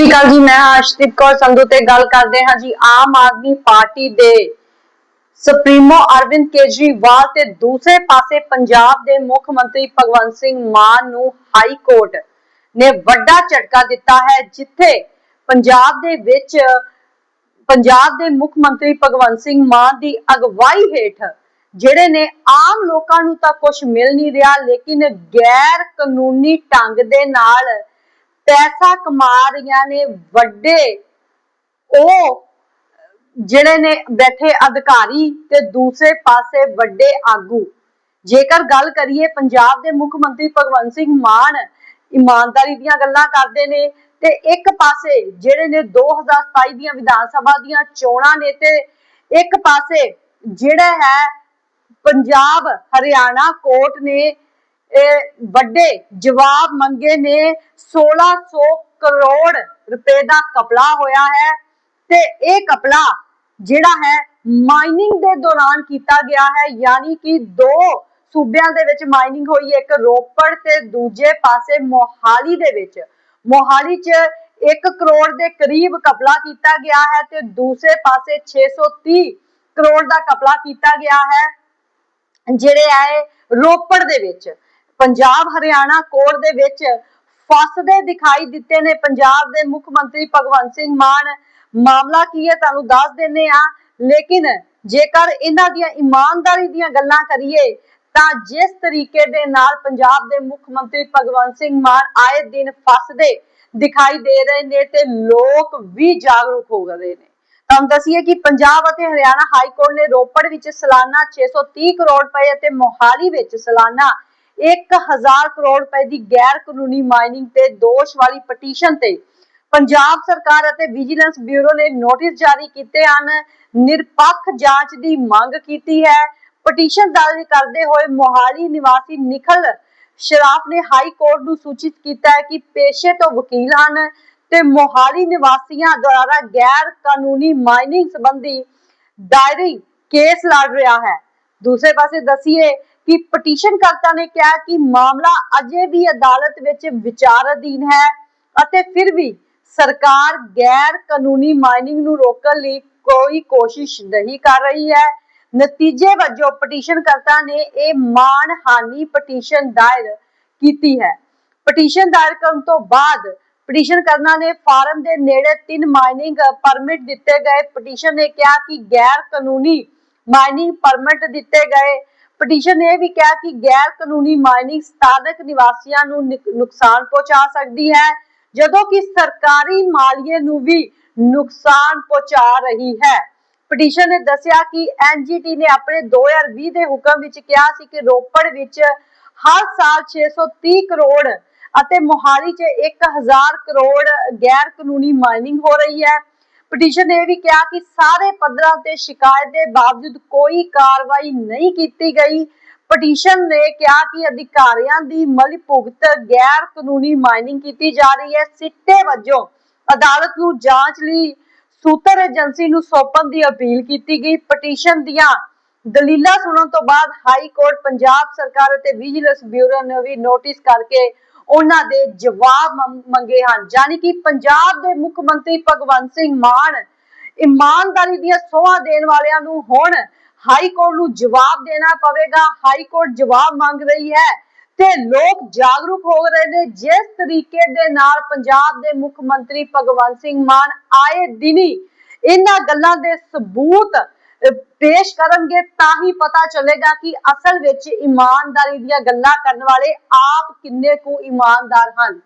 ਸ਼੍ਰੀ ਅਕਾਲ ਜੀ, ਮੈਂ ਹਾਂ ਕੌਰ ਸੰਧੂ ਤੇ ਗੱਲ ਕਰਦੇ ਹਾਂ ਜੀ, ਆਮ ਆਦਮੀ ਪਾਰਟੀ ਦੇ ਸੁਪਰੀਮੋ ਅਰਵਿੰਦ ਕੇਜਰੀਵਾਲ ਤੇ ਦੂਸਰੇ ਪਾਸੇ ਪੰਜਾਬ ਦੇ ਮੁੱਖ ਮੰਤਰੀ ਭਗਵੰਤ ਸਿੰਘ ਮਾਨ ਨੂੰ ਹਾਈ ਕੋਰਟ ਨੇ ਵੱਡਾ ਝਟਕਾ ਦਿੱਤਾ ਹੈ, ਜਿੱਥੇ ਪੰਜਾਬ ਦੇ ਵਿੱਚ, ਪੰਜਾਬ ਦੇ ਮੁੱਖ ਮੰਤਰੀ ਭਗਵੰਤ ਸਿੰਘ ਮਾਨ ਦੀ ਅਗਵਾਈ ਹੇਠ ਜਿਹੜੇ ਨੇ ਆਮ ਲੋਕਾਂ ਨੂੰ ਤਾਂ ਕੁਝ ਮਿਲ ਨਹੀਂ ਰਿਹਾ, ਲੇਕਿਨ ਗੈਰ ਕਾਨੂੰਨੀ ਢੰਗ ਦੇ ਨਾਲ ਪੈਸਾ ਕਮਾ ਰਹੀਆਂ ਨੇ ਵੱਡੇ। ਉਹ ਜਿਹੜੇ ਨੇ ਬੈਠੇ ਅਧਿਕਾਰੀ ਤੇ ਦੂਸਰੇ ਪਾਸੇ ਵੱਡੇ ਆਗੂ। ਜੇਕਰ ਗੱਲ ਕਰੀਏ ਪੰਜਾਬ ਦੇ ਮੁੱਖ ਮੰਤਰੀ ਭਗਵੰਤ ਸਿੰਘ ਮਾਨ ਇਮਾਨਦਾਰੀ ਦੀਆਂ ਗੱਲਾਂ ਕਰਦੇ ਨੇ ਤੇ ਇੱਕ ਪਾਸੇ ਜਿਹੜੇ ਨੇ 2027 ਦੀਆਂ ਵਿਧਾਨ ਸਭਾ ਦੀਆਂ ਚੋਣਾਂ ਨੇ ਤੇ ਇੱਕ ਪਾਸੇ ਜਿਹੜਾ ਹੈ ਪੰਜਾਬ ਹਰਿਆਣਾ ਕੋਰਟ ਨੇ ਵੱਡੇ ਜਵਾਬ ਮੰਗੇ ਨੇ 1600 ਕਰੋੜ ਰੁਪਏ ਦਾ ਕਪਲਾ ਹੋਇਆ ਹੈ ਤੇ ਇਹ ਕਪਲਾ ਜਿਹੜਾ ਹੈ ਮਾਈਨਿੰਗ ਦੇ ਦੌਰਾਨ ਕੀਤਾ ਗਿਆ ਹੈ, ਯਾਨੀ ਕਿ ਦੋ ਸੂਬਿਆਂ ਦੇ ਵਿੱਚ ਮਾਈਨਿੰਗ ਹੋਈ, ਇੱਕ ਰੋਪੜ ਤੇ ਦੂਜੇ ਪਾਸੇ ਮੋਹਾਲੀ ਦੇ ਵਿੱਚ। ਮੋਹਾਲੀ 'ਚ 1 ਕਰੋੜ ਦੇ ਕਰੀਬ ਕਪਲਾ ਕੀਤਾ ਗਿਆ ਹੈ ਤੇ ਦੂਸਰੇ ਪਾਸੇ 630 ਕਰੋੜ ਦਾ ਕਪਲਾ ਕੀਤਾ ਗਿਆ ਹੈ, ਜਿਹੜੇ ਆਏ ਰੋਪੜ ਦੇ ਵਿੱਚ। ਪੰਜਾਬ, ਹਰਿਆਣਾ ਕੋਰਟ ਦੇ ਵਿੱਚ ਫਸਦੇ ਦਿਖਾਈ ਦਿੱਤੇ ਨੇ। ਪੰਜਾਬ ਦੇ ਮੁੱਖ ਮੰਤਰੀ ਭਗਵੰਤ ਸਿੰਘ ਮਾਨ, ਮਾਮਲਾ ਕੀ ਹੈ ਤੁਹਾਨੂੰ ਦੱਸ ਦਿੰਨੇ ਆ ਲੇਕਿਨ ਜੇਕਰ ਇਹਨਾਂ ਦੀਆਂ ਇਮਾਨਦਾਰੀ ਦੀਆਂ ਗੱਲਾਂ ਕਰੀਏ, ਤਾਂ ਜਿਸ ਤਰੀਕੇ ਦੇ ਨਾਲ ਪੰਜਾਬ ਦੇ ਮੁੱਖ ਮੰਤਰੀ ਭਗਵੰਤ ਸਿੰਘ ਮਾਨ ਆਏ ਦਿਨ ਫਸਦੇ ਦਿਖਾਈ ਦੇ ਰਹੇ ਨੇ ਤੇ ਲੋਕ ਵੀ ਜਾਗਰੂਕ ਹੋ ਗਏ ਨੇ। ਤੁਹਾਨੂੰ ਦੱਸੀਏ ਕਿ ਪੰਜਾਬ ਅਤੇ ਹਰਿਆਣਾ ਹਾਈ ਕੋਰਟ ਨੇ ਰੋਪੜ ਵਿੱਚ ਸਾਲਾਨਾ 630 ਕਰੋੜ ਰੁਪਏ ਅਤੇ ਮੋਹਾਲੀ ਵਿੱਚ ਸਾਲਾਨਾ 1000 ਕਰੋੜ ਰੁਪਏ ਦੀ ਗੈਰ ਕਾਨੂੰਨੀ ਮਾਈਨਿੰਗ ਤੇ ਦੋਸ਼ ਵਾਲੀ ਪਟੀਸ਼ਨ ਤੇ ਪੰਜਾਬ ਸਰਕਾਰ ਅਤੇ ਵਿਜੀਲੈਂਸ ਬਿਊਰੋ ਨੇ ਨੋਟਿਸ ਜਾਰੀ ਕੀਤੇ ਹਨ। ਨਿਰਪੱਖ ਜਾਂਚ ਦੀ ਮੰਗ ਕੀਤੀ ਹੈ। ਪਟੀਸ਼ਨ ਦਰਜ ਕਰਦੇ ਹੋਏ ਮੋਹਾਲੀ ਨਿਵਾਸੀ ਨਿਖਲ ਸ਼ਰਾਫ ਨੇ ਹਾਈ ਕੋਰਟ ਨੂੰ ਸੂਚਿਤ ਕੀਤਾ ਹੈ ਕਿ ਪੇਸ਼ੇ ਤੋਂ ਵਕੀਲ ਹਨ ਤੇ ਮੋਹਾਲੀ ਨਿਵਾਸੀਆਂ ਦੁਆਰਾ ਗੈਰ ਕਾਨੂੰਨੀ ਮਾਈਨਿੰਗ ਸੰਬੰਧੀ ਦਾਇਰੀ ਕੇਸ ਲੜ ਰਿਹਾ ਹੈ। ਦੂਸਰੇ ਪਾਸੇ ਦਸੀਏ ਕਿ ਪਟੀਸ਼ਨ ਕਰਤਾ ਨੇ ਕਿਹਾ ਕਿ ਮਾਮਲਾ ਅਜੇ ਵੀ ਅਦਾਲਤ ਵਿੱਚ ਵਿਚਾਰ ਅਧੀਨ ਹੈ ਅਤੇ ਫਿਰ ਵੀ ਸਰਕਾਰ ਗੈਰ ਕਾਨੂੰਨੀ ਮਾਈਨਿੰਗ ਨੂੰ ਰੋਕਣ ਲਈ ਕੋਈ ਕੋਸ਼ਿਸ਼ ਨਹੀਂ ਕਰ ਰਹੀ ਹੈ। ਨਤੀਜੇ ਵਜੋਂ ਪਟੀਸ਼ਨ ਨੇ ਇਹ ਮਾਨਹਾਨੀ ਪਟੀਸ਼ਨ ਦਾਇਰ ਕੀਤੀ ਹੈ। ਪਟੀਸ਼ਨ ਦਾਇਰ ਕਰਨ ਤੋਂ ਬਾਅਦ ਪਟੀਸ਼ਨ ਕਰਨਾ ਨੇ ਫਾਰਮ ਦੇ ਨੇੜੇ ਤਿੰਨ ਮਾਈਨਿੰਗ ਪਰਮਿਟ ਦਿੱਤੇ ਗਏ। ਪਟੀਸ਼ਨ ਨੇ ਕਿਹਾ ਕਿ ਗੈਰ ਕਾਨੂੰਨੀ ਮਾਈਨਿੰਗ ਪਰਮਿਟ ਦਿੱਤੇ ਗਏ। ਪਟੀਸ਼ਨ ਨੇ ਵੀ ਕਿਹਾ ਕਿ ਗੈਰ ਕਾਨੂੰਨੀ ਮਾਈਨਿੰਗ ਸਥਾਨਕ ਨਿਵਾਸੀਆਂ ਨੂੰ ਨੁਕਸਾਨ ਪਹੁੰਚਾ ਸਕਦੀ ਹੈ, ਜਦੋਂ ਕਿ ਸਰਕਾਰੀ ਮਾਲੀਏ ਨੂੰ ਵੀ ਨੁਕਸਾਨ ਪਹੁੰਚਾ ਰਹੀ ਹੈ। ਪਟੀਸ਼ਨ ਨੇ ਦੱਸਿਆ ਕਿ ਐਨਜੀਟੀ ਨੇ ਆਪਣੇ 2020 ਦੇ ਹੁਕਮ ਵਿੱਚ ਕਿਹਾ ਸੀ ਕਿ ਰੋਪੜ ਵਿੱਚ ਹਰ ਸਾਲ 630 ਕਰੋੜ ਅਤੇ ਮੋਹਾਲੀ 'ਚ 1000 ਕਰੋੜ ਗੈਰ ਕਾਨੂੰਨੀ ਮਾਈਨਿੰਗ ਹੋ ਰਹੀ ਹੈ। ਪਟੀਸ਼ਨ ਨੇ ਵੀ ਕਿਹਾ ਕਿ ਸਾਰੇ ਪੱਧਰਾਂ ਤੇ ਸ਼ਿਕਾਇਤ ਦੇ ਬਾਵਜੂਦ ਕੋਈ ਕਾਰਵਾਈ ਨਹੀਂ ਕੀਤੀ ਗਈ। ਪਟੀਸ਼ਨ ਨੇ ਕਿਹਾ ਕਿ ਅਧਿਕਾਰੀਆਂ ਦੀ ਮਲਿਭੁਗਤ ਗੈਰ ਕਾਨੂੰਨੀ ਮਾਈਨਿੰਗ ਕੀਤੀ ਜਾ ਰਹੀ ਹੈ। ਸਿੱਟੇ ਵਜੋਂ ਅਦਾਲਤ ਨੂੰ ਜਾਂਚ ਲਈ ਸੂਤਰ ਏਜੰਸੀ ਨੂੰ ਸੌਂਪਣ ਦੀ ਅਪੀਲ ਕੀਤੀ ਗਈ। ਪਟੀਸ਼ਨ ਦੀਆਂ ਦਲੀਲਾਂ ਸੁਣਨ ਤੋਂ ਬਾਅਦ ਹਾਈ ਕੋਰਟ ਪੰਜਾਬ ਸਰਕਾਰ ਅਤੇ ਵਿਜੀਲੈਂਸ ਬਿਊਰੋ ਨੇ ਵੀ ਨੋਟਿਸ ਕਰਕੇ ਉਹਨਾਂ ਦੇ ਜਵਾਬ ਮੰਗੇ ਹਨ। ਯਾਨੀ ਕਿ ਪੰਜਾਬ ਦੇ ਮੁੱਖ ਮੰਤਰੀ ਭਗਵੰਤ ਸਿੰਘ ਮਾਨ ਇਮਾਨਦਾਰੀ ਦੀਆਂ ਸੋਹਾਂ ਦੇਣ ਵਾਲਿਆਂ ਨੂੰ ਹੁਣ ਹਾਈ ਕੋਰਟ ਨੂੰ ਜਵਾਬ ਦੇਣਾ ਪਵੇਗਾ। ਹਾਈ ਕੋਰਟ ਜਵਾਬ ਮੰਗ ਰਹੀ ਹੈ ਤੇ ਲੋਕ ਜਾਗਰੂਕ ਹੋ ਰਹੇ ਨੇ। ਜਿਸ ਤਰੀਕੇ ਦੇ ਨਾਲ ਪੰਜਾਬ ਦੇ ਮੁੱਖ ਮੰਤਰੀ ਭਗਵੰਤ ਸਿੰਘ ਮਾਨ ਆਏ ਦਿਨੀ ਇਹਨਾਂ ਗੱਲਾਂ ਦੇ ਸਬੂਤ ਪੇਸ਼ ਕਰਨਗੇ ਤਾਂ ਹੀ ਪਤਾ ਚੱਲੇਗਾ ਕਿ ਅਸਲ ਵਿੱਚ ਇਮਾਨਦਾਰੀ ਦੀਆਂ ਗੱਲਾਂ ਕਰਨ ਵਾਲੇ ਆਪ ਕਿੰਨੇ ਕੁ ਇਮਾਨਦਾਰ ਹਨ।